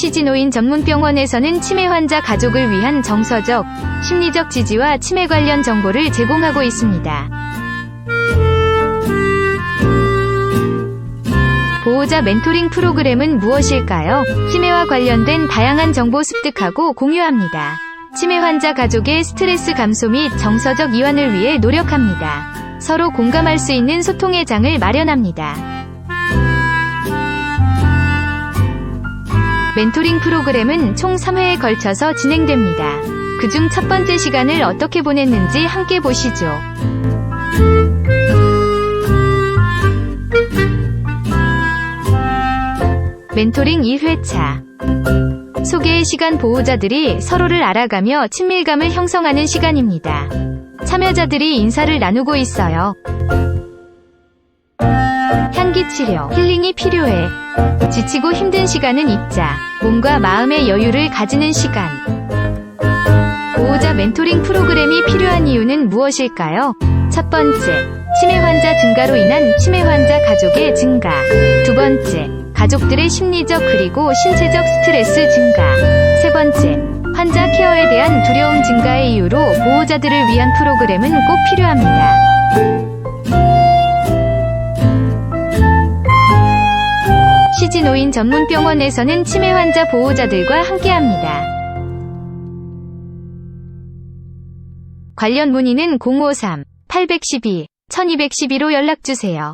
시진오인 전문병원에서는 치매 환자 가족을 위한 정서적, 심리적 지지와 치매 관련 정보를 제공하고 있습니다. 보호자 멘토링 프로그램은 무엇일까요? 치매와 관련된 다양한 정보 습득하고 공유합니다. 치매 환자 가족의 스트레스 감소 및 정서적 이완을 위해 노력합니다. 서로 공감할 수 있는 소통의 장을 마련합니다. 멘토링 프로그램은 총 3회에 걸쳐서 진행됩니다. 그중 첫 번째 시간을 어떻게 보냈는지 함께 보시죠. 멘토링 1회차 소개의 시간 보호자들이 서로를 알아가며 친밀감을 형성하는 시간입니다. 참여자들이 인사를 나누고 있어요. 향기 치료, 힐링이 필요해. 지치고 힘든 시간은 잊자. 몸과 마음의 여유를 가지는 시간. 보호자 멘토링 프로그램이 필요한 이유는 무엇일까요? 첫 번째, 치매 환자 증가로 인한 치매 환자 가족의 증가. 두 번째, 가족들의 심리적 그리고 신체적 스트레스 증가. 세 번째, 환자 케어에 대한 두려움 증가의 이유로 보호자들을 위한 프로그램은 꼭 필요합니다. 시진오인 전문병원에서는 치매 환자 보호자들과 함께합니다. 관련 문의는 053-812-1212로 연락주세요.